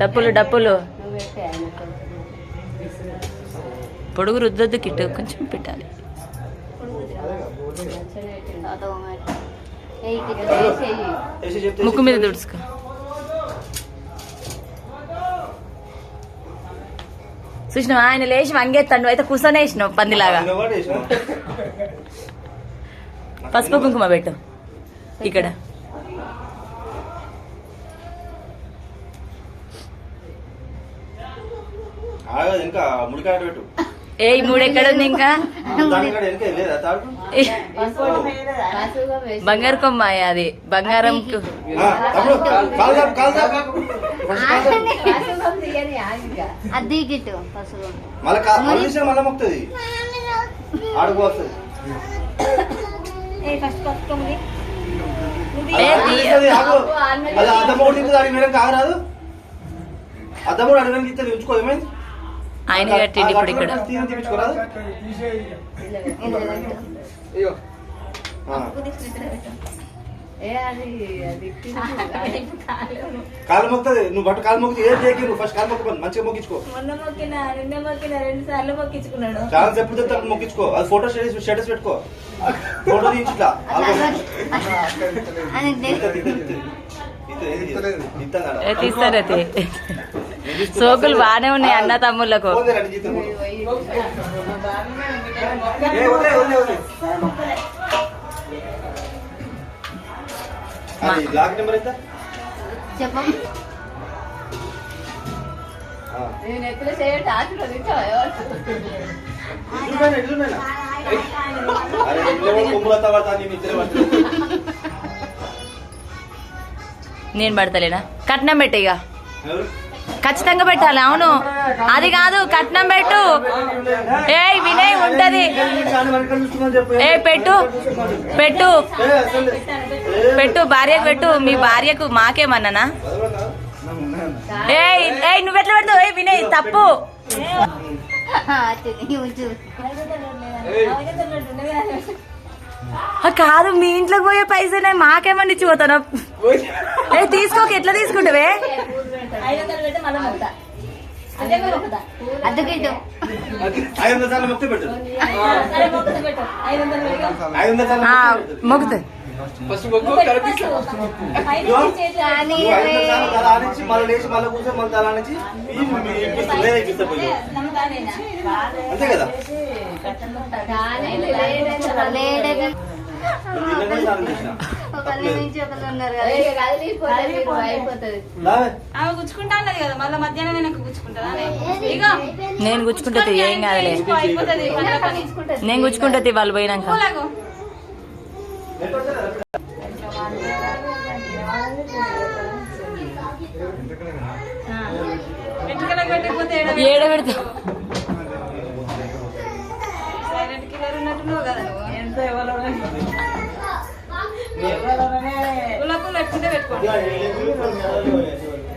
డప్పులు డప్పులు. పొడుగు రుద్దొద్దు కిట్టు కొంచెం పెట్టాలి. ముక్కు మీద తుడుచుకో. చూసినావు? ఆయన లేచి వంగేస్తాడు అయితే కూర్చొనే వేసినావు పందిలాగా. పసుపు కుంకుమ పెట్టు. ఇక్కడ. ఆగదు ఇంకా ముడికాడ పెట్టు. ఏ మూడు ఎక్కడ ఉంది ఇంకా. బంగారు కొమ్మ అది బంగారం. అది గిట్టు అద్దమూడు తింటుంది అడిగి మేడం కాగరాదు అద్దమూడు అడిగి ఇస్తుంది ఉంచుకో ఏమైంది? ఆయన కట్టిండి ఇప్పుడు ఇక్కడ. కాలు మొక్కుతుంది. నువ్వు బట్ట కాలు మొక్కి ఏం చేయకి నువ్వు? ఫస్ట్ కాలు మొక్క మంచిగా మొక్కించుకో. మొన్న మొక్కిన నిన్న మొక్కిన రెండు సార్లు మొక్కించుకున్నాడు. ఛాన్స్ ఎప్పుడు చెప్తే అప్పుడు మొక్కించుకో. అది ఫోటో స్టేటస్ స్టేటస్ పెట్టుకో. ఫోటో తీయించు ఇట్లా. ఏ, తీస్తారు అది సోకులు బాగానే ఉన్నాయి అన్న తమ్ముళ్ళకు. నేను పడతలేనా కట్నం పెట్టు ఇక ఎవరు? ఖచ్చితంగా పెట్టాలి అవును. అది కాదు కట్నం పెట్టు. ఏయ్ వినయ్ ఉంటది. ఏ పెట్టు. పెట్టు. పెట్టు భార్యకు పెట్టు. మీ భార్యకు మాకేమన్నానా? ఏయ్ ఏయ్ నువ్వెట్లా పెడతావు? ఏ వినయ్ తప్పు. కాదు మీ ఇంట్లోకి పోయే పైసలే మాకేమన్నా ఇచ్చి పోతాను? ఏ తీసుకోక ఎట్లా తీసుకుంటావే? మళ్ళీ మొక్కుతా అదే మొక్కుతా అద్దగిట్టు ఐదు వందల సార్లు మొక్కితే పెట్టు. సరే మొక్కుతా పెట్టు. ఐదు వందలు ఐదు సార్లు మొక్కితే మళ్ళీ లేచి మళ్ళీ కూర్చొని మళ్ళీ తల అంతే కదా? లేడగా ఇక. ఆమె గుచ్చుకుంటా అన్నది కదా మళ్ళీ మధ్యాహ్నం నేను గుచ్చుకుంటా ఇగో. నేను గుచ్చుకుంటుంది ఏం కాదులే. నేను గుచ్చుకుంటుంది వాళ్ళు పోయినాక. ఏడ ఏడ పెడతా సైలెంట్ కిల్లర్ ఉన్నట్టున్నావు కదా నువ్వు. ఎంత పూలకు పెట్టుకుంటే పెట్టుకోండి.